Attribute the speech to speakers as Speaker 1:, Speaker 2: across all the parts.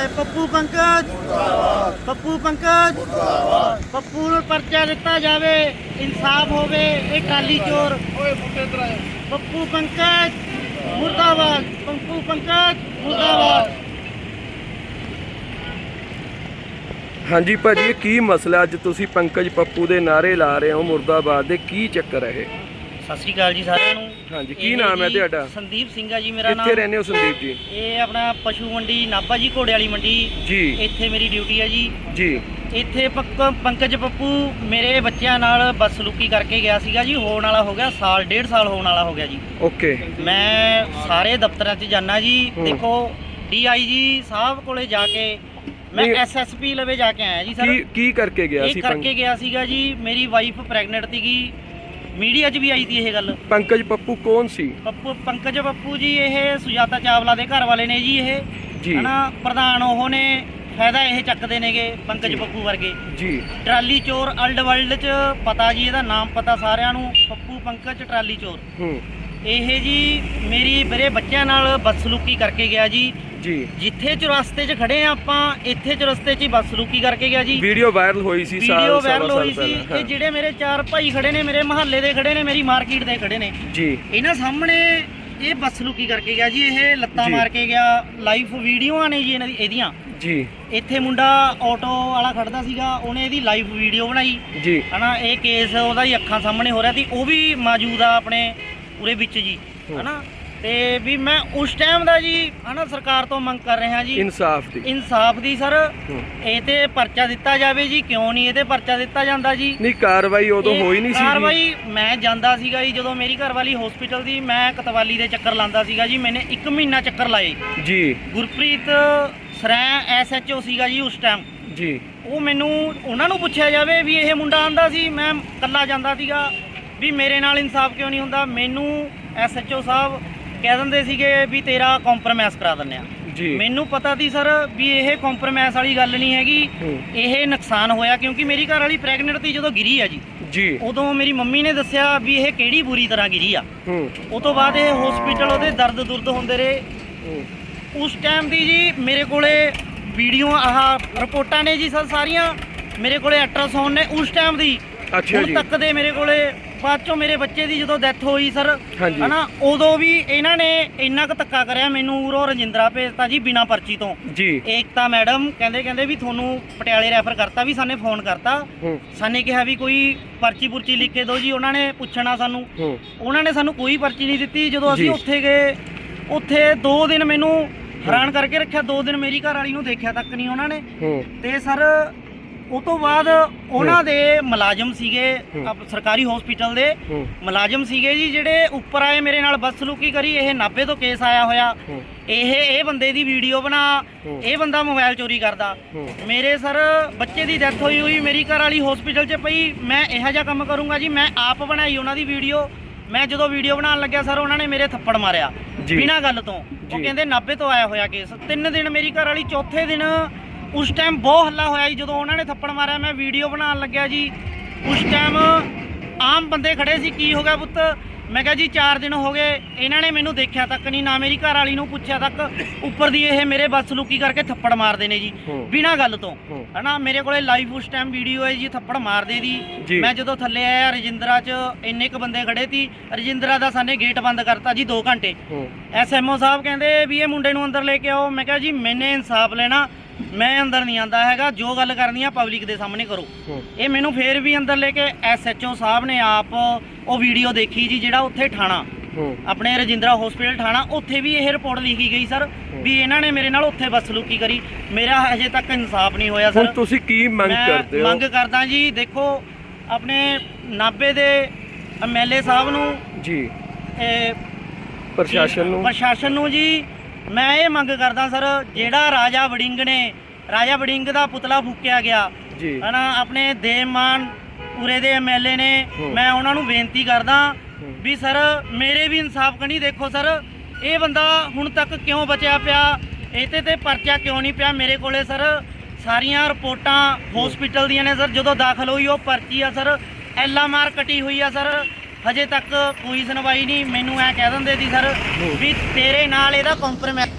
Speaker 1: ਹਾਏ ਪੱਪੂ ਪੰਕਜ। ਪੱਪੂ ਪੰਕਜ। ਪੱਪੂ ਨੂੰ ਪਰਚਾ ਦਿੱਤਾ ਜਾਵੇ ਇਨਸਾਫ ਹੋਵੇ ਇਹ ਕਾਲੀ ਚੋਰ। ਪੱਪੂ ਪੰਕਜ। ਮੁਰਦਾਬਾਦ। ਪੱਪੂ ਪੰਕਜ। ਮੁਰਦਾਬਾਦ।
Speaker 2: ਹਾਂਜੀ ਭਾਜੀ ਇਹ ਕੀ ਮਸਲਾ? ਅੱਜ ਤੁਸੀਂ ਪੰਕਜ ਪੱਪੂ ਦੇ ਨਾਰੇ ਲਾ ਰਹੇ ਹੋ ਮੁਰਦਾਬਾਦ ਦੇ। ਕੀ ਚੱਕਰ ਹੈ ਇਹ?
Speaker 1: ਸਤਿ ਸ਼੍ਰੀ ਅਕਾਲ ਜੀ ਸਾਰਿਆਂ ਨੂੰ।
Speaker 2: ਹਾਂਜੀ ਕੀ
Speaker 1: ਇਹ
Speaker 2: ਨਾਮ ਹੈ
Speaker 1: ਜੀ
Speaker 2: ਤੁਹਾਡਾ?
Speaker 1: ਸੰਦੀਪ ਸਿੰਘ ਆ ਜੀ ਮੇਰਾ
Speaker 2: ਕਿੱਥੇ
Speaker 1: ਨਾਮ।
Speaker 2: ਰਹਿੰਦੇ ਹੋ ਸੰਦੀਪ ਜੀ?
Speaker 1: ਇਹ ਆਪਣਾ ਪਸ਼ੂ ਮੰਡੀ ਨਾਭਾ ਜੀ ਘੋੜੇ ਵਾਲੀ ਮੰਡੀ।
Speaker 2: ਜੀ।
Speaker 1: ਇੱਥੇ ਮੇਰੀ ਡਿਊਟੀ ਹੈ ਜੀ।
Speaker 2: ਜੀ।
Speaker 1: ਇੱਥੇ ਪੱਕ- ਪੰਕਜ ਪੱਪੂ ਮੇਰੇ ਬੱਚਿਆਂ ਨਾਲ ਬਦਸਲੂਕੀ ਕਰਕੇ ਗਿਆ ਸੀਗਾ ਜੀ। ਹੋਣ ਵਾਲਾ ਹੋ ਗਿਆ ਸਾਲ ਡੇਢ ਸਾਲ ਹੋਣ ਵਾਲਾ ਹੋ ਗਿਆ ਜੀ।
Speaker 2: ਓਕੇ।
Speaker 1: ਮੈਂ ਸਾਰੇ ਦਫ਼ਤਰਾਂ 'ਚ ਜਾਣਾ ਜੀ।
Speaker 2: ਹੂੰ।
Speaker 1: ਦੇਖੋ ਡੀਆਈਜੀ ਸਾਹਿਬ ਕੋਲੇ ਜਾ ਕੇ ਮੈਂ
Speaker 2: ਨਹੀਂ।
Speaker 1: ਐਸਐਸਪੀ ਲਵੇ ਜਾ ਕੇ ਆਇਆ ਜੀ ਸਰ।
Speaker 2: ਕੀ ਕੀ ਕਰਕੇ ਗਿਆ
Speaker 1: ਇਹ
Speaker 2: ਸੀ
Speaker 1: ਕਰਕੇ ਗਿਆ ਸੀਗਾ ਜੀ। ਮੇਰੀ ਵਾਈਫ ਪ੍ਰੈਗਨੈਂਟ ਸੀਗੀ। ਮੀਡੀਆ 'ਚ ਵੀ ਆਈ ਸੀ ਇਹ ਗੱਲ?
Speaker 2: ਪੰਕਜ ਪੱਪੂ ਕੌਣ ਸੀ?
Speaker 1: ਪੱਪੂ ਪੰਕਜ ਪੱਪੂ ਜੀ ਇਹ ਸੁਜਾਤਾ ਚਾਵਲਾ ਦੇ ਘਰ ਵਾਲੇ ਨੇ ਜੀ ਇਹ।
Speaker 2: ਜੀ।
Speaker 1: ਹਨਾ ਪ੍ਰਧਾਨ ਉਹ ਨੇ ਫਾਇਦਾ ਇਹ ਚੱਕਦੇ ਨੇਗੇ ਪੰਕਜ। ਪੱਪੂ ਵਰਗੇ।
Speaker 2: ਜੀ।
Speaker 1: ਟਰਾਲੀ ਚੋਰ ਅਲਡ ਵਰਲਡ 'ਚ ਪਤਾ ਜੀ ਇਹਦਾ ਨਾਮ ਪਤਾ ਸਾਰਿਆਂ ਨੂੰ ਪੱਪੂ ਪੰਕਜ ਟਰਾਲੀ ਚੋਰ।
Speaker 2: ਹੂੰ।
Speaker 1: ਇਹ ਜੀ ਮੇਰੀ ਮੇਰੇ ਬੱਚਿਆਂ ਨਾਲ ਬਦਸਲੂਕੀ ਕਰਕੇ ਗਿਆ ਜੀ।
Speaker 2: ਜੀ।
Speaker 1: ਜਿੱਥੇ ਚੁਰਸਤੇ 'ਚ ਖੜੇ ਆ ਆਪਾਂ ਇੱਥੇ ਚੁਰਸਤੇ 'ਚ ਹੀ ਬਦਸਲੂਕੀ ਕਰਕੇ ਗਿਆ ਜੀ।
Speaker 2: ਵੀਡੀਓ ਵਾਇਰਲ ਹੋਈ ਸੀ ਸਾਲ
Speaker 1: ਵੀਡੀਓ ਵਾਇਰਲ ਹੋਈ ਸੀ ਤੇ। ਜਿਹੜੇ ਮੇਰੇ ਚਾਰ ਭਾਈ ਖੜੇ ਨੇ ਮੇਰੇ ਮਹੱਲੇ ਦੇ ਖੜੇ ਨੇ ਮੇਰੀ ਮਾਰਕੀਟ ਦੇ ਖੜੇ ਨੇ।
Speaker 2: ਜੀ।
Speaker 1: ਇਹਨਾਂ ਸਾਹਮਣੇ ਇਹ ਬਦਸਲੂਕੀ ਕਰਕੇ ਗਿਆ ਜੀ ਇਹ ਲੱਤਾਂ। ਮਾਰ ਕੇ ਗਿਆ। ਲਾਈਵ ਵੀਡੀਓਆਂ ਨੇ ਜੀ ਇਹਨਾਂ ਦੀ ਇਹਦੀਆਂ।
Speaker 2: ਜੀ।
Speaker 1: ਇੱਥੇ ਮੁੰਡਾ ਆਟੋ ਵਾਲਾ ਖੜਦਾ ਸੀਗਾ ਉਹਨੇ ਇਹਦੀ ਲਾਈਵ ਵੀਡੀਓ ਬਣਾਈ।
Speaker 2: ਜੀ।
Speaker 1: ਹਨਾ ਇਹ ਕੇਸ ਉਹਦਾ ਹੀ ਅੱਖਾਂ ਸਾਹਮਣੇ ਹੋ ਰਿਹਾ ਸੀ ਉਹ ਵੀ ਮੌਜੂਦ ਆ ਆਪਣੇ ਉਰੇ ਵਿੱਚ ਜੀ। ਹਨਾ ਤੇ ਵੀ ਮੈਂ ਉਸ ਟਾਈਮ ਦਾ ਜੀ ਹਨਾ ਸਰਕਾਰ ਤੋਂ ਮੰਗ ਕਰ ਰਿਹਾ ਜੀ।
Speaker 2: ਇਨਸਾਫ ਦੀ।
Speaker 1: ਇਨਸਾਫ ਦੀ ਸਰ। ਇਹ ਤੇ ਪਰਚਾ ਦਿੱਤਾ ਜਾਵੇ ਜੀ ਕਿਉਂ ਨਹੀਂ ਇਹ ਤੇ ਪਰਚਾ ਦਿੱਤਾ ਜਾਂਦਾ ਜੀ।
Speaker 2: ਨਹੀਂ ਕਾਰਵਾਈ ਉਦੋਂ ਹੋਈ ਨਹੀਂ ਸੀ
Speaker 1: ਕਾਰਵਾਈ ਮੈਂ ਜਾਂਦਾ ਸੀਗਾ ਜੀ ਜਦੋਂ ਮੇਰੀ ਘਰਵਾਲੀ ਹਸਪੀਟਲ ਦੀ ਮੈਂ ਕਤਵਾਲੀ ਦੇ ਚੱਕਰ ਲਾਂਦਾ ਸੀਗਾ ਜੀ ਮੈਨੇ 1 ਮਹੀਨਾ ਚੱਕਰ ਲਾਏ।
Speaker 2: ਜੀ।
Speaker 1: ਗੁਰਪ੍ਰੀਤ ਸਰੈ ਐਸਐਚਓ ਸੀਗਾ ਜੀ ਉਸ ਟਾਈਮ
Speaker 2: ਜੀ।
Speaker 1: ਉਹ ਮੈਨੂੰ ਉਹਨਾਂ ਨੂੰ ਪੁੱਛਿਆ ਜਾਵੇ ਵੀ ਇਹ ਮੁੰਡਾ ਆਂਦਾ ਸੀ ਮੈਂ ਕੱਲਾ ਜਾਂਦਾ ਸੀਗਾ। ਵੀ ਮੇਰੇ ਨਾਲ ਇਨਸਾਫ ਕਿਉਂ ਨਹੀਂ ਹੁੰਦਾ? ਮੈਨੂੰ ਐਸਐਚਓ ਸਾਹਿਬ ਕਹਿ ਦਿੰਦੇ ਸੀਗੇ ਵੀ ਤੇਰਾ ਕੰਪਰਮਾਈਜ਼ ਕਰਾ ਦਿੰਨੇ ਆ।
Speaker 2: ਜੀ।
Speaker 1: ਮੈਨੂੰ ਪਤਾ ਸੀ ਸਰ ਵੀ ਇਹ ਕੰਪਰਮਾਈਜ਼ ਵਾਲੀ ਗੱਲ ਨਹੀਂ ਹੈਗੀ। ਇਹ ਨੁਕਸਾਨ ਹੋਇਆ ਕਿਉਂਕਿ ਮੇਰੀ ਘਰ ਵਾਲੀ ਪ੍ਰੈਗਨੈਂਟ ਸੀ ਜਦੋਂ ਗਿਰੀ ਆ ਜੀ
Speaker 2: ਜੀ।
Speaker 1: ਉਦੋਂ ਮੇਰੀ ਮੰਮੀ ਨੇ ਦੱਸਿਆ ਵੀ ਇਹ ਕਿਹੜੀ ਬੁਰੀ ਤਰ੍ਹਾਂ ਗਿਰੀ ਆ।
Speaker 2: ਹੂੰ।
Speaker 1: ਉਹ ਤੋਂ ਬਾਅਦ ਇਹ ਹਸਪੀਟਲ ਉਹਦੇ ਦਰਦ ਦੁਰਦ ਹੁੰਦੇ ਰਹੇ।
Speaker 2: ਹੂੰ।
Speaker 1: ਉਸ ਟਾਈਮ ਦੀ ਜੀ ਮੇਰੇ ਕੋਲੇ ਵੀਡੀਓ ਆਹ ਰਿਪੋਰਟਾਂ ਨੇ ਜੀ ਸਰ ਸਾਰੀਆਂ। ਮੇਰੇ ਕੋਲੇ ਅਲਟਰਾਸਾਊਂਡ ਨੇ ਉਸ ਟਾਈਮ ਦੀ।
Speaker 2: ਅੱਛਾ ਜੀ।
Speaker 1: ਤੱਕ ਦੇ ਮੇਰੇ ਕੋਲੇ ਬਾਅਦ ਚੋਂ ਮੇਰੇ ਬੱਚੇ ਦੀ ਜਦੋਂ ਡੈਥ ਹੋਈ ਸਰ
Speaker 2: ਹਾਂਜੀ।
Speaker 1: ਹਨਾ ਉਦੋਂ ਵੀ ਇਹਨਾਂ ਨੇ ਇੰਨਾ ਕੁ ਧੱਕਾ ਕਰਿਆ ਮੈਨੂੰ ਉਰੋਂ ਰਜਿੰਦਰਾ ਭੇਜਤਾ ਜੀ ਬਿਨਾ ਪਰਚੀ ਤੋਂ।
Speaker 2: ਜੀ।
Speaker 1: ਏਕਤਾ ਮੈਡਮ ਕਹਿੰਦੇ ਕਹਿੰਦੇ ਵੀ ਤੁਹਾਨੂੰ ਪਟਿਆਲੇ ਰੈਫਰ ਕਰਤਾ ਵੀ ਸਾਨੇ ਫੋਨ ਕਰਤਾ।
Speaker 2: ਹੂੰ।
Speaker 1: ਸਾਨੇ ਕਿਹਾ ਵੀ ਕੋਈ ਪਰਚੀ ਪੁਰਚੀ ਲਿਖ ਕੇ ਦਿਓ ਜੀ ਉਹਨਾਂ ਨੇ ਪੁੱਛਣਾ ਸਾਨੂੰ।
Speaker 2: ਹੂੰ।
Speaker 1: ਉਹਨਾਂ ਨੇ ਸਾਨੂੰ ਕੋਈ ਪਰਚੀ ਨਹੀਂ ਦਿੱਤੀ। ਜਦੋਂ ਅਸੀਂ। ਉੱਥੇ ਗਏ ਉੱਥੇ 2 ਦਿਨ ਮੈਨੂੰ ਹੈਰਾਨ ਕਰਕੇ ਰੱਖਿਆ। 2 ਦਿਨ ਮੇਰੀ ਘਰ ਵਾਲੀ ਨੂੰ ਦੇਖਿਆ ਤੱਕ ਨਹੀਂ ਉਹਨਾਂ ਨੇ।
Speaker 2: ਹੂੰ।
Speaker 1: ਤੇ ਸਰ ਉਹ ਤੋਂ ਬਾਅਦ ਉਹਨਾਂ ਦੇ ਮੁਲਾਜ਼ਮ ਸੀਗੇ ਸਰਕਾਰੀ ਹਸਪੀਟਲ ਦੇ
Speaker 2: ਹੂੰ।
Speaker 1: ਮੁਲਾਜ਼ਮ ਸੀਗੇ ਜੀ ਜਿਹੜੇ ਉੱਪਰ ਆਏ ਮੇਰੇ ਨਾਲ ਬਦਸਲੂਕੀ ਕਰੀ ਇਹ ਨਾਭੇ ਤੋਂ ਕੇਸ ਆਇਆ ਹੋਇਆ।
Speaker 2: ਹੂੰ।
Speaker 1: ਇਹ ਇਹ ਬੰਦੇ ਦੀ ਵੀਡੀਓ ਬਣਾ
Speaker 2: ਹੂੰ।
Speaker 1: ਇਹ ਬੰਦਾ ਮੋਬਾਈਲ ਚੋਰੀ ਕਰਦਾ।
Speaker 2: ਹੂੰ।
Speaker 1: ਮੇਰੇ ਸਰ ਬੱਚੇ ਦੀ ਡੈਥ ਹੋਈ ਹੋਈ ਮੇਰੀ ਘਰ ਵਾਲੀ ਹਸਪੀਟਲ 'ਚ ਪਈ। ਮੈਂ ਇਹੋ ਜਿਹਾ ਕੰਮ ਕਰੂੰਗਾ ਜੀ ਮੈਂ ਆਪ ਬਣਾਈ ਉਹਨਾਂ ਦੀ ਵੀਡੀਓ ਮੈਂ ਜਦੋਂ ਵੀਡੀਓ ਬਣਾਉਣ ਲੱਗਿਆ ਸਰ ਉਹਨਾਂ ਨੇ ਮੇਰੇ ਥੱਪੜ ਮਾਰਿਆ
Speaker 2: ਜੀ।
Speaker 1: ਬਿਨਾਂ ਗੱਲ ਤੋਂ। ਉਹ
Speaker 2: ਜੀ।
Speaker 1: ਕਹਿੰਦੇ ਨਾਭੇ ਤੋਂ ਆਇਆ ਹੋਇਆ ਕੇਸ ਤਿੰਨ ਦਿਨ ਮੇਰੀ ਘਰ ਵਾਲੀ ਚੌਥੇ ਦਿਨ ਉਸ ਟਾਈਮ ਬਹੁਤ ਹੱਲਾ ਹੋਇਆ ਜੀ ਜਦੋਂ ਉਹਨਾਂ ਨੇ ਥੱਪੜ ਮਾਰਿਆ ਮੈਂ ਵੀਡੀਓ ਬਣਾਉਣ ਲੱਗਿਆ ਜੀ। ਉਸ ਟਾਈਮ ਆਮ ਬੰਦੇ ਖੜੇ ਸੀ ਕੀ ਹੋ ਗਿਆ ਪੁੱਤ? ਮੈਂ ਕਿਹਾ ਜੀ 4 ਦਿਨ ਹੋ ਗਏ ਇਹਨਾਂ ਨੇ ਮੈਨੂੰ ਦੇਖਿਆ ਤੱਕ ਨਹੀਂ ਨਾ ਮੇਰੀ ਘਰ ਵਾਲੀ ਨੂੰ ਪੁੱਛਿਆ ਤੱਕ। ਉੱਪਰ ਦੀ ਇਹ ਮੇਰੇ ਬਦਸਲੂਕੀ ਕਰਕੇ ਥੱਪੜ ਮਾਰਦੇ ਨੇ ਜੀ। ਬਿਨਾਂ ਗੱਲ ਤੋਂ। ਹਨਾ ਮੇਰੇ ਕੋਲੇ ਲਾਈਵ ਉਸ ਟਾਈਮ ਵੀਡੀਓ ਹੈ ਜੀ ਥੱਪੜ ਮਾਰਦੇ। ਦੀ। ਮੈਂ ਜਦੋਂ ਥੱਲੇ ਆਇਆ ਰਜਿੰਦਰਾ 'ਚ ਇੰਨੇ ਕ ਬੰਦੇ ਖੜੇ ਸੀ ਰਜਿੰਦਰਾ ਦਾ ਸਾਨੇ ਗੇਟ ਬੰਦ ਕਰਤਾ ਜੀ 2 ਘੰਟੇ। ਐਸਐਮਓ ਸਾਹਿਬ ਕਹਿੰਦੇ ਵੀ ਇਹ ਮੁੰਡੇ ਨੂੰ ਅੰਦਰ ਲੈ ਕੇ ਆਓ। ਮੈਂ ਕਿਹਾ ਜੀ ਮੈਨੇ ਇਨਸਾਫ ਲੈਣਾ ਮੈਂ ਅੰਦਰ ਨਹੀਂ ਆਂਦਾ ਹੈਗਾ ਜੋ ਗੱਲ ਕਰਨੀ ਆ ਪਬਲਿਕ ਦੇ ਸਾਹਮਣੇ ਕਰੋ। ਇਹ ਮੈਨੂੰ ਫੇਰ ਵੀ ਅੰਦਰ ਲੈ ਕੇ ਐਸਐਚਓ ਸਾਹਿਬ ਨੇ ਆਪ ਉਹ ਵੀਡੀਓ ਦੇਖੀ ਜੀ ਜਿਹੜਾ ਉੱਥੇ ਠਾਣਾ। ਆਪਣੇ ਰਜਿੰਦਰਾ ਹਸਪੀਟਲ ਠਾਣਾ ਉੱਥੇ ਵੀ ਇਹ ਰਿਪੋਰਟ ਲਿਖੀ ਗਈ ਸਰ ਵੀ ਇਹਨਾਂ ਨੇ ਮੇਰੇ ਨਾਲ ਉੱਥੇ ਬਦਸਲੂਕੀ ਕਰੀ। ਮੇਰਾ ਹਜੇ ਤੱਕ ਇਨਸਾਫ ਨਹੀਂ ਹੋਇਆ
Speaker 2: ਹੁਣ
Speaker 1: ਸਰ
Speaker 2: ਤੁਸੀਂ ਕੀ ਮੰਗ
Speaker 1: ਮੈਂ
Speaker 2: ਕਰਦੇ ਹੋ?
Speaker 1: ਮੰਗ ਕਰਦਾ ਜੀ ਦੇਖੋ ਆਪਣੇ ਨਾਬੇ ਦੇ ਐਮਐਲਏ ਸਾਹਿਬ ਨੂੰ
Speaker 2: ਜੀ।
Speaker 1: ਇਹ
Speaker 2: ਪ੍ਰਸ਼ਾਸਨ ਨੂੰ?
Speaker 1: ਪ੍ਰਸ਼ਾਸਨ ਨੂੰ ਜੀ ਮੈਂ ਇਹ ਮੰਗ ਕਰਦਾ ਸਰ ਜਿਹੜਾ ਰਾਜਾ ਵੜਿੰਗ ਨੇ ਰਾਜਾ ਵੜਿੰਗ ਦਾ ਪੁਤਲਾ ਫੂਕਿਆ ਗਿਆ
Speaker 2: ਜੀ।
Speaker 1: ਹਨਾ ਆਪਣੇ ਦੇਵਮਾਨ ਉਰੇ ਦੇ ਐਮਐਲਏ ਨੇ। ਮੈਂ ਉਹਨਾਂ ਨੂੰ ਬੇਨਤੀ ਕਰਦਾ। ਵੀ ਸਰ ਮੇਰੇ ਵੀ ਇਨਸਾਫ ਕਣੀ ਦੇਖੋ ਸਰ ਇਹ ਬੰਦਾ ਹੁਣ ਤੱਕ ਕਿਉਂ ਬਚਿਆ ਪਿਆ? ਇਹਤੇ ਤੇ ਪਰਚਾ ਕਿਉਂ ਨਹੀਂ ਪਿਆ ਮੇਰੇ ਕੋਲੇ ਸਰ? ਸਾਰੀਆਂ ਰਿਪੋਰਟਾਂ ਹਸਪੀਟਲ ਦੀਆਂ ਨੇ ਸਰ ਜਦੋਂ ਦਾਖਲ ਹੋਈ ਉਹ ਪਰਚੀ ਆ ਸਰ ਐਲਐਮਆਰ ਕੱਟੀ ਹੋਈ ਆ ਸਰ। ਹਜੇ ਤੱਕ ਕੋਈ ਸੁਣਵਾਈ ਨਹੀਂ ਮੈਨੂੰ ਐ ਕਹਿ ਦਿੰਦੇ ਸੀ ਸਰ। ਵੀ ਤੇਰੇ ਨਾਲ ਇਹਦਾ ਕੰਪਰਮਾਈਜ਼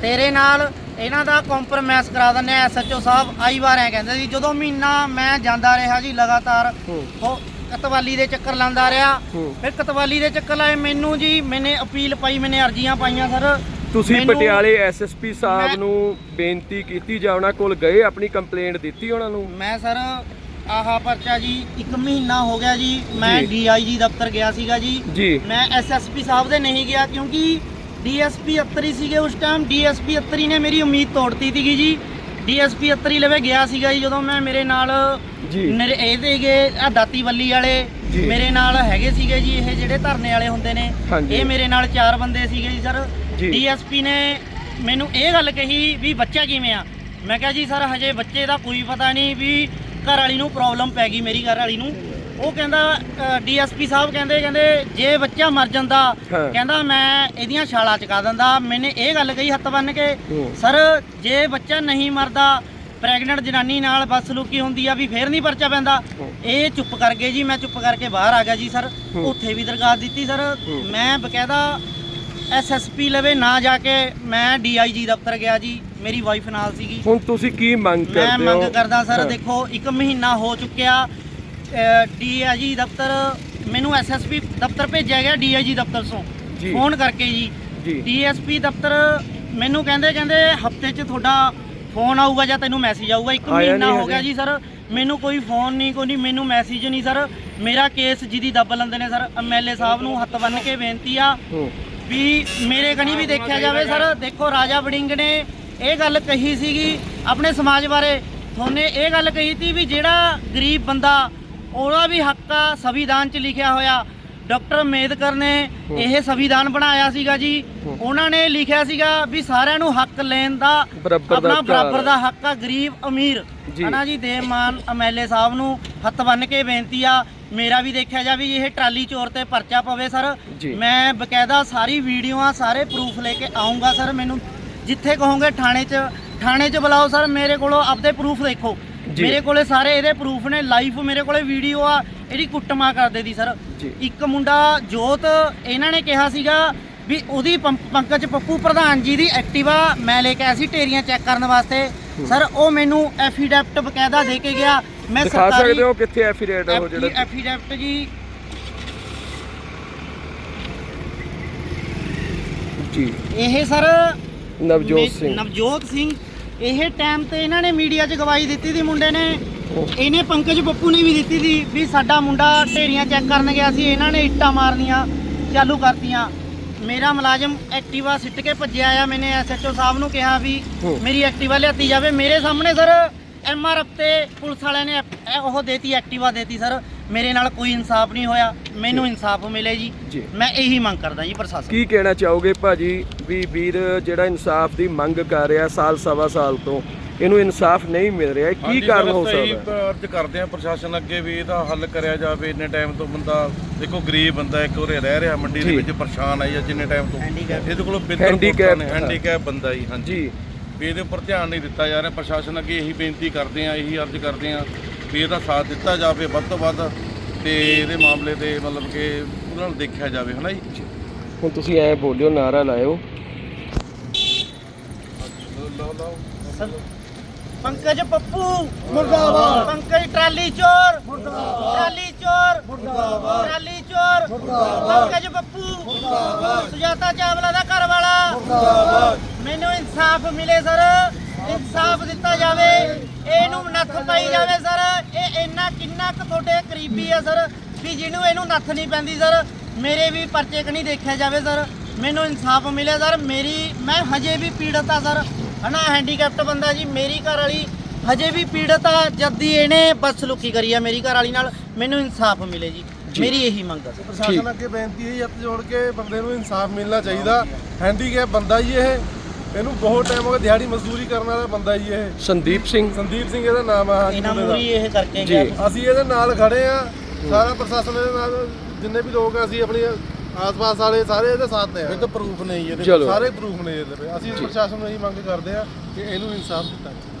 Speaker 1: ਤੇਰੇ ਨਾਲ ਇਹਨਾਂ ਦਾ ਕੰਪਰਮਾਈਜ਼ ਕਰਾ ਦਿੰਦੇ ਆ ਐਸਐਚਓ ਸਾਹਿਬ ਆਈ ਵਾਰ ਐ ਕਹਿੰਦੇ ਸੀ ਜਦੋਂ ਮਹੀਨਾ ਮੈਂ ਜਾਂਦਾ ਰਿਹਾ ਜੀ ਲਗਾਤਾਰ ਉਹ ਕਤਵਾਲੀ ਦੇ ਚੱਕਰ ਲਾਉਂਦਾ ਰਿਹਾ। ਫਿਰ ਕਤਵਾਲੀ ਦੇ ਚੱਕਰ ਲਾਏ ਮੈਨੂੰ ਜੀ ਮੈਨੇ ਅਪੀਲ ਪਾਈ ਮੈਨੇ ਅਰਜ਼ੀਆਂ ਪਾਈਆਂ ਸਰ।
Speaker 2: ਤੁਸੀਂ ਪਟਿਆਲੇ ਐਸਐਸਪੀ ਸਾਹਿਬ ਨੂੰ ਬੇਨਤੀ ਕੀਤੀ ਜਾਂ ਉਹਨਾਂ ਕੋਲ ਗਏ ਆਪਣੀ ਕੰਪਲੇਂਟ ਦਿੱਤੀ ਉਹਨਾਂ ਨੂੰ?
Speaker 1: ਮੈਂ ਸਰ ਆਹਾ ਪਰਚਾ ਜੀ ਇੱਕ ਮਹੀਨਾ ਹੋ ਗਿਆ ਜੀ। ਮੈਂ। ਡੀਆਈਜੀ ਦਫ਼ਤਰ ਗਿਆ ਸੀਗਾ ਜੀ।
Speaker 2: ਜੀ।
Speaker 1: ਮੈਂ ਐਸਐਸਪੀ ਸਾਹਿਬ ਦੇ ਨਹੀਂ ਗਿਆ ਕਿਉਂਕਿ ਡੀਐਸਪੀ ਅਤਰੀ ਸੀਗੇ ਉਸ ਟਾਈਮ ਡੀਐਸਪੀ ਅਤਰੀ ਨੇ ਮੇਰੀ ਉਮੀਦ ਤੋੜਤੀ ਸੀਗੀ ਜੀ। ਡੀਐਸਪੀ ਅਤਰੀ ਲਵੇ ਗਿਆ ਸੀਗਾ ਜੀ ਜਦੋਂ ਮੈਂ ਮੇਰੇ ਨਾਲ ਮੇਰੇ ਇਹਦੇ ਗਏ ਆ ਦਾਤੀ ਵੱਲੀ ਵਾਲੇ। ਮੇਰੇ ਨਾਲ ਹੈਗੇ ਸੀਗੇ ਜੀ ਇਹ ਜਿਹੜੇ ਧਰਨੇ ਵਾਲੇ ਹੁੰਦੇ ਨੇ। ਇਹ ਮੇਰੇ ਨਾਲ ਚਾਰ ਬੰਦੇ ਸੀਗੇ ਜੀ ਸਰ। ਡੀਐਸਪੀ ਨੇ ਮੈਨੂੰ ਇਹ ਗੱਲ ਕਹੀ ਵੀ ਬੱਚਾ ਕਿਵੇਂ ਆ? ਮੈਂ ਕਿਹਾ ਜੀ ਸਰ ਹਜੇ ਬੱਚੇ ਦਾ ਕੋਈ ਪਤਾ ਨਹੀਂ ਵੀ ਘਰ ਵਾਲੀ ਨੂੰ ਪ੍ਰੋਬਲਮ ਪੈ ਗਈ ਮੇਰੀ ਘਰ ਵਾਲੀ ਨੂੰ ਉਹ ਕਹਿੰਦਾ ਡੀਐਸਪੀ ਸਾਹਿਬ ਕਹਿੰਦੇ ਕਹਿੰਦੇ ਜੇ ਬੱਚਾ ਮਰ ਜਾਂਦਾ। ਕਹਿੰਦਾ ਮੈਂ ਇਹਦੀਆਂ ਛਾਲਾਂ ਚਕਾ ਦਿੰਦਾ ਮੈਨੇ ਇਹ ਗੱਲ ਕਹੀ ਹੱਥ ਬੰਨ ਕੇ। ਸਰ ਜੇ ਬੱਚਾ ਨਹੀਂ ਮਰਦਾ ਪ੍ਰੈਗਨੈਂਟ ਜਨਾਨੀ ਨਾਲ ਬਦਸਲੂਕੀ ਹੁੰਦੀ ਆ ਵੀ ਫੇਰ ਨਹੀਂ ਪਰਚਾ ਪੈਂਦਾ। ਇਹ ਚੁੱਪ ਕਰ ਗਏ ਜੀ ਮੈਂ ਚੁੱਪ ਕਰਕੇ ਬਾਹਰ ਆ ਗਿਆ ਜੀ ਸਰ। ਉੱਥੇ ਵੀ ਦਰਗਾਹ ਦਿੱਤੀ ਸਰ। ਮੈਂ ਬਕਾਇਦਾ ਐਸਐਸਪੀ ਲਵੇ ਨਾ ਜਾ ਕੇ ਮੈਂ ਡੀਆਈਜੀ ਦਫ਼ਤਰ ਗਿਆ ਜੀ ਮੇਰੀ ਵਾਈਫ ਨਾਲ ਸੀਗੀ।
Speaker 2: ਹੁਣ ਤੁਸੀਂ ਕੀ ਮੰਗ ਕਰਦੇ
Speaker 1: ਮੈਂ
Speaker 2: ਹੋ?
Speaker 1: ਮੰਗ ਕਰਦਾ ਸਰ। ਦੇਖੋ ਇੱਕ ਮਹੀਨਾ ਹੋ ਚੁੱਕਿਆ ਡੀਆਈਜੀ ਦਫ਼ਤਰ ਮੈਨੂੰ ਐਸਐਸਪੀ ਦਫ਼ਤਰ ਭੇਜਿਆ ਗਿਆ ਡੀਆਈਜੀ ਦਫ਼ਤਰ ਤੋਂ। ਫੋਨ ਕਰਕੇ ਜੀ। ਡੀਐਸਪੀ ਦਫ਼ਤਰ ਮੈਨੂੰ ਕਹਿੰਦੇ ਕਹਿੰਦੇ ਹਫ਼ਤੇ 'ਚ ਤੁਹਾਡਾ ਫੋਨ ਆਊਗਾ ਜਾਂ ਤੈਨੂੰ ਮੈਸੇਜ ਆਊਗਾ। ਇੱਕ ਮਹੀਨਾ ਹੋ ਗਿਆ। ਜੀ ਸਰ। ਮੈਨੂੰ ਕੋਈ ਫੋਨ ਨਹੀਂ ਕੋਈ ਨਹੀਂ ਮੈਨੂੰ ਮੈਸੇਜ ਨਹੀਂ ਸਰ। ਮੇਰਾ ਕੇਸ ਜਿਹਦੀ ਦੱਬ ਲੈਂਦੇ ਨੇ ਸਰ। ਐਮਐਲਏ ਸਾਹਿਬ ਨੂੰ ਹੱਥ ਬੰਨ ਕੇ ਬੇਨਤੀ ਆ। ਵੀ ਮੇਰੇ ਕਣੀ ਵੀ ਦੇਖਿਆ ਜਾਵੇ ਸਰ ਦੇਖੋ ਰਾਜਾ ਵੜਿੰਗ ਨੇ ਇਹ ਗੱਲ ਕਹੀ ਸੀਗੀ ਆਪਣੇ ਸਮਾਜ ਬਾਰੇ। ਤੁਹਾਨੇ ਇਹ ਗੱਲ ਕਹੀ ਸੀ ਵੀ ਜਿਹੜਾ ਗਰੀਬ ਬੰਦਾ ਉਹਦਾ ਵੀ ਹੱਕ ਆ ਸੰਵਿਧਾਨ 'ਚ ਲਿਖਿਆ ਹੋਇਆ। ਡਾਕਟਰ ਅੰਬੇਦਕਰ ਨੇ। ਇਹ ਸੰਵਿਧਾਨ ਬਣਾਇਆ ਸੀਗਾ ਜੀ। ਉਹਨਾਂ ਨੇ ਲਿਖਿਆ ਸੀਗਾ ਵੀ ਸਾਰਿਆਂ ਨੂੰ ਹੱਕ ਲੈਣ ਦਾ ਆਪਣਾ ਬਰਾਬਰ ਦਾ ਹੱਕ ਆ ਗਰੀਬ ਅਮੀਰ
Speaker 2: ਜੀ।
Speaker 1: ਹਨਾ ਜੀ ਦੇਵਮਾਨ ਐਮਐਲਏ ਸਾਹਿਬ ਨੂੰ ਹੱਥ ਬੰਨ ਕੇ ਬੇਨਤੀ ਆ ਮੇਰਾ ਵੀ ਦੇਖਿਆ ਜਾਵੇ ਇਹ ਟਰਾਲੀ ਚੋਰ ਤੇ ਪਰਚਾ ਪਵੇ ਸਰ
Speaker 2: ਜੀ।
Speaker 1: ਮੈਂ ਬਕਾਇਦਾ ਸਾਰੀ ਵੀਡੀਓਆਂ ਸਾਰੇ ਪ੍ਰੂਫ ਲੈ ਕੇ ਆਉਂਗਾ ਸਰ ਮੈਨੂੰ ਜਿੱਥੇ ਕਹੋਗੇ ਥਾਣੇ 'ਚ ਥਾਣੇ 'ਚ ਬੁਲਾਓ ਸਰ ਮੇਰੇ ਕੋਲੋਂ ਆਪਦੇ ਪ੍ਰੂਫ ਦੇਖੋ
Speaker 2: ਜੀ।
Speaker 1: ਮੇਰੇ ਕੋਲੇ ਸਾਰੇ ਇਹਦੇ ਪ੍ਰੂਫ ਨੇ ਲਾਈਵ ਮੇਰੇ ਕੋਲੇ ਵੀਡੀਓ ਆ ਇਹਦੀ ਕੁੱਟਮਾ ਕਰਦੇ ਦੀ ਸਰ। ਇੱਕ ਮੁੰਡਾ ਜੋਤ ਇਹਨਾਂ ਨੇ ਕਿਹਾ ਸੀਗਾ ਵੀ ਉਹਦੀ ਪੰਕਜ ਪੱਪੂ ਪ੍ਰਧਾਨ ਜੀ ਦੀ ਐਕਟਿਵਾ ਮੈਂ ਲੈ ਕੇ ਆਇਆ ਸੀ ਢੇਰੀਆਂ ਚੈੱਕ ਕਰਨ ਵਾਸਤੇ। ਸਰ ਉਹ ਮੈਨੂੰ ਐਫੀਡੈਪਟ ਬਕਾਇਦਾ ਦੇ ਕੇ ਗਿਆ। ਮੈਂ
Speaker 2: ਦਿਖਾ ਸਕਦੇ ਹੋ ਕਿੱਥੇ ਐਫੀਡੇਟ ਉਹ ਜਿਹੜਾ?
Speaker 1: ਐਫੀਡੈਪਟ ਜੀ।
Speaker 2: ਜੀ।
Speaker 1: ਇਹ ਸਰ
Speaker 2: ਨਵਜੋਤ ਸਿੰਘ।
Speaker 1: ਨਵਜੋਤ ਸਿੰਘ। ਇਹ ਟਾਈਮ ਤੇ ਇਹਨਾਂ ਨੇ ਮੀਡੀਆ 'ਚ ਗਵਾਹੀ ਦਿੱਤੀ ਸੀ ਮੁੰਡੇ ਨੇ। ਇਹਨੇ ਪੰਕਜ ਪੱਪੂ ਨੇ ਵੀ ਦਿੱਤੀ ਸੀ ਵੀ ਸਾਡਾ ਮੁੰਡਾ ਢੇਰੀਆਂ ਚੈੱਕ ਕਰਨ ਗਿਆ ਸੀ ਇਹਨਾਂ ਨੇ ਇੱਟਾਂ ਮਾਰਨੀਆਂ ਚਾਲੂ ਕਰਤੀਆਂ। ਮੇਰਾ ਮੁਲਾਜ਼ਮ ਐਕਟਿਵਾ ਸਿੱਟ ਕੇ ਭੱਜਿਆ ਆ ਮੈਨੇ ਐਸਐਚਓ ਸਾਹਿਬ ਨੂੰ ਕਿਹਾ ਵੀ। ਮੇਰੀ ਐਕਟਿਵਾ ਲਿਆਤੀ ਜਾਵੇ। ਮੇਰੇ ਸਾਹਮਣੇ ਸਰ ਐਮਆਰਐਫ ਤੇ ਪੁਲਿਸ ਵਾਲਿਆਂ ਨੇ ਉਹ ਦੇਤੀ ਐਕਟਿਵਾ ਦੇਤੀ ਸਰ। ਮੇਰੇ ਨਾਲ ਕੋਈ ਇਨਸਾਫ ਨਹੀਂ ਹੋਇਆ। ਮੈਨੂੰ ਇਨਸਾਫ ਮਿਲੇ ਜੀ। ਮੈਂ ਇਹੀ ਮੰਗ ਕਰਦਾ ਜੀ ਪ੍ਰਸ਼ਾਸਨ
Speaker 2: ਕੀ ਕਹਿਣਾ ਚਾਹੋਗੇ ਭਾਜੀ? ਵੀ ਵੀਰ ਜਿਹੜਾ ਇਨਸਾਫ ਦੀ ਮੰਗ ਕਰ ਰਿਹਾ ਸਾਲ ਸਵਾ ਸਾਲ ਤੋਂ ਇਹਨੂੰ ਇਨਸਾਫ ਨਹੀਂ ਮਿਲ ਰਿਹਾ। ਕੀ ਕਾਰਨ ਹੋ
Speaker 3: ਅਸੀਂ
Speaker 2: ਸਕਦਾ?
Speaker 3: ਤਾਂ ਅਰਜ਼ ਕਰਦੇ ਆ ਪ੍ਰਸ਼ਾਸਨ ਅੱਗੇ ਵੀ ਇਹਦਾ ਹੱਲ ਕਰਿਆ ਜਾਵੇ। ਇੰਨੇ ਟਾਈਮ ਤੋਂ ਬੰਦਾ ਦੇਖੋ ਗਰੀਬ ਬੰਦਾ ਇੱਕ ਉਰੇ ਰਹਿ ਰਿਹਾ ਮੰਡੀ। ਦੇ ਵਿੱਚ ਪਰੇਸ਼ਾਨ ਆਈ ਆ ਜਿੰਨੇ ਟਾਈਮ ਤੋਂ। ਇਹਦੇ ਕੋਲੋਂ ਬਿੰਦਰ
Speaker 2: Handicap,
Speaker 3: ਨੇ
Speaker 2: ਹਾਂ।
Speaker 3: ਹੈਂਡੀਕੈਪ ਬੰਦਾ ਹੀ ਹਾਂਜੀ।
Speaker 2: ਜੀ।
Speaker 3: ਵੀ ਇਹਦੇ ਉੱਪਰ ਧਿਆਨ ਨਹੀਂ ਦਿੱਤਾ ਜਾ ਰਿਹਾ। ਪ੍ਰਸ਼ਾਸਨ ਅੱਗੇ ਇਹੀ ਬੇਨਤੀ ਕਰਦੇ ਆ ਇਹੀ ਅਰਜ਼ ਕਰਦੇ ਆ ਵੀ ਇਹਦਾ ਸਾਥ ਦਿੱਤਾ ਜਾਵੇ ਵੱਧ ਤੋਂ ਵੱਧ ਤੇ ਇਹਦੇ ਮਾਮਲੇ ਤੇ ਮਤਲਬ ਕਿ ਉਹਦੇ ਨਾਲ ਦੇਖਿਆ ਜਾਵੇ ਹਨਾ ਜੀ?
Speaker 2: ਹੁਣ ਤੁਸੀਂ ਐ ਬੋਲਿਓ ਨਾਰਾ ਲਾਇਓ
Speaker 1: ਸਰ, ਪੰਕਜ ਪੱਪੂ ਮੁਰਦਾਬਾਦ। ਪੰਕਜ ਟਰਾਲੀ ਚੋਰ ਮੁਰਦਾਬਾਦ ਟਰਾਲੀ ਚੋਰ ਮੁਰਦਾਬਾਦ ਟਰਾਲੀ ਚੋਰ। ਮੁਰਦਾਬਾਦ ਪੰਕਜ ਪੱਪੂ ਸੁਜਾਤਾ ਚਾਵਲਾ ਦਾ ਘਰ ਵਾਲਾ ਮੁਰਦਾਬਾਦ ਮੈਨੂੰ ਇਨਸਾਫ ਮਿਲੇ ਸਰ। ਇਨਸਾਫ ਦਿੱਤਾ ਜਾਵੇ। ਇਹਨੂੰ ਨੱਥ ਪਾਈ ਜਾਵੇ ਸਰ। ਇਹ ਇੰਨਾ ਕਿੰਨਾ ਕੁ ਤੁਹਾਡੇ ਕਰੀਬੀ ਆ ਸਰ ਵੀ ਜਿਹਨੂੰ ਇਹਨੂੰ ਨੱਥ ਨਹੀਂ ਪੈਂਦੀ ਸਰ। ਮੇਰੇ ਵੀ ਪਰਚੇ ਕਣੀ ਦੇਖਿਆ ਜਾਵੇ ਸਰ। ਮੈਨੂੰ ਇਨਸਾਫ ਮਿਲੇ ਸਰ। ਮੇਰੀ ਮੈਂ ਹਜੇ ਵੀ ਪੀੜਤ ਆ ਸਰ। ਹਨਾ ਹੈਂਡੀਕੈਪਟ ਬੰਦਾ ਜੀ ਮੇਰੀ ਘਰ ਵਾਲੀ ਹਜੇ ਵੀ ਪੀੜਤ ਆ ਜਦ ਦੀ ਇਹਨੇ ਬਦਸਲੂਕੀ ਕਰੀ ਆ ਮੇਰੀ ਘਰ ਵਾਲੀ ਨਾਲ ਮੈਨੂੰ ਇਨਸਾਫ ਮਿਲੇ ਜੀ
Speaker 2: ਜੀ।
Speaker 1: ਮੇਰੀ ਇਹੀ ਮੰਗ ਆ
Speaker 4: ਪ੍ਰਸ਼ਾਸਨ ਅੱਗੇ ਬੇਨਤੀ ਹੈ ਹੱਥ ਜੋੜ ਕੇ ਬੰਦੇ ਨੂੰ ਇਨਸਾਫ ਮਿਲਣਾ ਚਾਹੀਦਾ ਹੈਂਡੀਕੈਪ ਬੰਦਾ ਹੀ ਇਹ ਇਹਨੂੰ ਬਹੁਤ ਟਾਈਮ ਹੋ ਗਿਆ ਦਿਹਾੜੀ ਮਜ਼ਦੂਰੀ ਕਰਨ ਵਾਲਾ ਬੰਦਾ ਹੀ ਇਹ
Speaker 2: ਸੰਦੀਪ ਸਿੰਘ
Speaker 4: ਸੰਦੀਪ ਸਿੰਘ ਇਹਦਾ ਨਾਮ ਆ ਹਾਂਜੀ
Speaker 1: ਇਹਨਾਂ
Speaker 4: ਦਾ।
Speaker 1: ਮੂਰੀ ਇਹ ਕਰਕੇ
Speaker 2: ਜੀ।
Speaker 1: ਗਿਆ ਜੀ।
Speaker 4: ਅਸੀਂ ਇਹਦੇ ਨਾਲ ਖੜੇ ਆ ਸਾਰਾ ਪ੍ਰਸ਼ਾਸਨ ਇਹਦੇ ਨਾਲ ਜਿੰਨੇ ਵੀ ਲੋਕ ਆ ਅਸੀਂ ਆਪਣੀ ਆਸ-ਪਾਸ ਵਾਲੇ ਸਾਰੇ ਇਹਦੇ ਸਾਥ ਨੇ।
Speaker 3: ਇਹ ਤਾਂ ਪ੍ਰੂਫ ਨਹੀਂ ਇਹਦੇ
Speaker 2: ਚਲੋ।
Speaker 4: ਸਾਰੇ ਪ੍ਰੂਫ ਨੇ ਇਹਦੇ ਤੇ। ਅਸੀਂ ਪ੍ਰਸ਼ਾਸਨ ਨੂੰ ਇਹੀ ਮੰਗ ਕਰਦੇ ਆ ਕਿ ਇਹਨੂੰ ਇਨਸਾਫ ਦਿੱਤਾ ਜਾਵੇ।